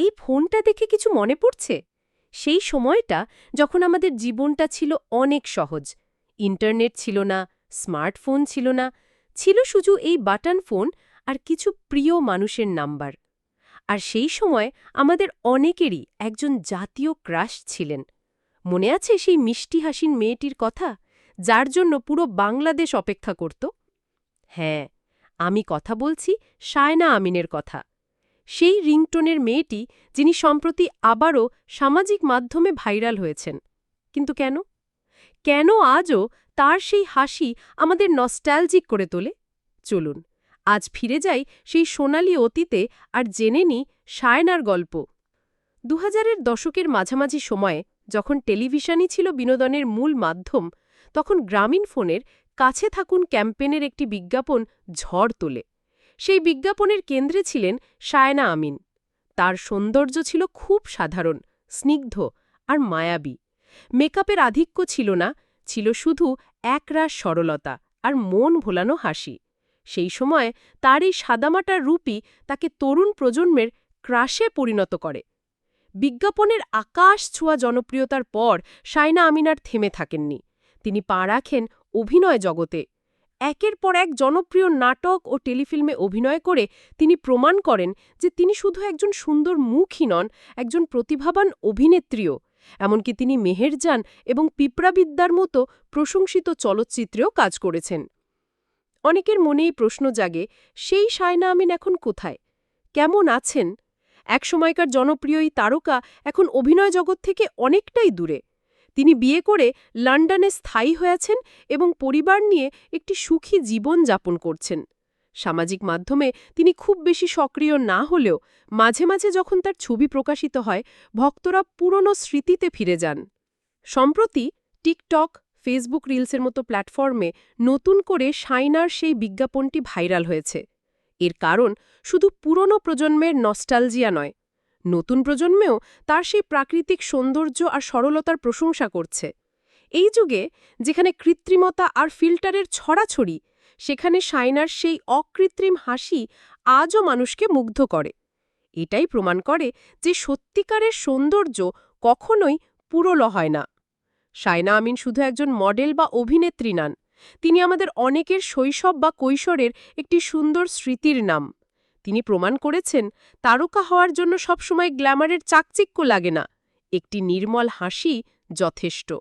এই ফোনটা দেখে কিছু মনে পড়ছে? সেই সময়টা যখন আমাদের জীবনটা ছিল অনেক সহজ। ইন্টারনেট ছিল না, স্মার্টফোন ছিল না, ছিল শুধু এই বাটন ফোন আর কিছু প্রিয় মানুষের নাম্বার। আর সেই সময় আমাদের অনেকেরই একজন জাতীয় ক্রাশ ছিলেন। মনে আছে সেই মিষ্টি হাসিন মেয়েটির কথা, যার জন্য পুরো বাংলাদেশ অপেক্ষা করত? হ্যাঁ আমি কথা বলছি সায়না আমিনের কথা। সেই রিংটোনের মেয়েটি, যিনি সম্প্রতি আবারও সামাজিক মাধ্যমে ভাইরাল হয়েছেন। কিন্তু কেন? কেন আজও তার সেই হাসি আমাদের নস্ট্যালজিক করে তোলে? চলুন, আজ ফিরে যাই সেই সোনালি অতীতে আর জেনে নি সায়নার গল্প। দু হাজারের দশকের মাঝামাঝি সময়ে যখন টেলিভিশনই ছিল বিনোদনের মূল মাধ্যম, তখন গ্রামীণ ফোনের কাছে থাকুন ক্যাম্পেনের একটি বিজ্ঞাপন ঝড় তোলে। সেই বিজ্ঞাপনের কেন্দ্রে ছিলেন সায়না আমিন। তার সৌন্দর্য ছিল খুব সাধারণ, স্নিগ্ধ আর মায়াবী। মেকআপের আধিক্য ছিল না, ছিল শুধু একরাশ সরলতা আর মন ভোলানো হাসি। সেই সময় তার এই সাদামাটার রূপই তাকে তরুণ প্রজন্মের ক্রাশে পরিণত করে। বিজ্ঞাপনের আকাশ ছোঁয়া জনপ্রিয়তার পর সাইনা আমিনার থেমে থাকেননি। তিনি পা রাখেন অভিনয় জগতে একের পর এক জনপ্রিয় নাটক ও টেলিফিল্মে অভিনয় করে তিনি প্রমাণ করেন যে তিনি শুধু একজন সুন্দর মুখই নন, একজন প্রতিভাবান অভিনেত্রীও। এমনকি তিনি মেহেরজান এবং পিঁপড়াবিদ্যার মতো প্রশংসিত চলচ্চিত্রেও কাজ করেছেন। অনেকের মনেই প্রশ্ন জাগে, সেই সায়না আমিন এখন কোথায়? কেমন আছেন? একসময়কার জনপ্রিয় এই তারকা এখন অভিনয় জগৎ থেকে অনেকটাই দূরে। তিনি বিয়ে করে লন্ডনে স্থায়ী হয়েছেন এবং পরিবার নিয়ে একটি সুখী জীবন যাপন করছেন। সামাজিক মাধ্যমে তিনি খুব বেশি সক্রিয় না হলেও মাঝে মাঝে যখন তার ছবি প্রকাশিত হয়, ভক্তরা পুরনো স্মৃতিতে ফিরে যান। সম্প্রতি টিকটক, ফেসবুক রিলসের মতো প্ল্যাটফর্মে নতুন করে সাইনার সেই বিজ্ঞাপনটি ভাইরাল হয়েছে। এর কারণ শুধু পুরনো প্রজন্মের নস্টালজিয়া নয় নতুন প্রজন্মেও তার সেই প্রাকৃতিক সৌন্দর্য আর সরলতার প্রশংসা করছে। এই যুগে যেখানে কৃত্রিমতা আর ফিল্টারের ছড়াছড়ি, সেখানে সাইনার সেই অকৃত্রিম হাসি আজও মানুষকে মুগ্ধ করে। এটাই প্রমাণ করে যে সত্যিকারের সৌন্দর্য কখনোই পুরল হয় না। সায়না আমিন শুধু একজন মডেল বা অভিনেত্রী নান, তিনি আমাদের অনেকের শৈশব বা কৈশোরের একটি সুন্দর স্মৃতির নাম। তিনি প্রমাণ করেছেন, তারকা হওয়ার জন্য সবসময় গ্ল্যামারের চাকচিক্য লাগে না। একটি নির্মল হাসি যথেষ্ট।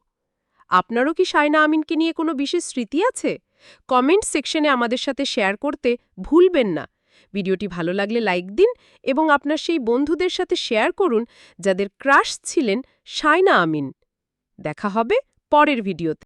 আপনারও কি সায়না আমিনকে নিয়ে কোনো বিশেষ স্মৃতি আছে? কমেন্ট সেকশনে আমাদের সাথে শেয়ার করতে ভুলবেন না। ভিডিওটি ভালো লাগলে লাইক দিন এবং আপনার সেই বন্ধুদের সাথে শেয়ার করুন যাদের ক্রাশ ছিলেন সায়না আমিন। দেখা হবে পরের ভিডিওতে।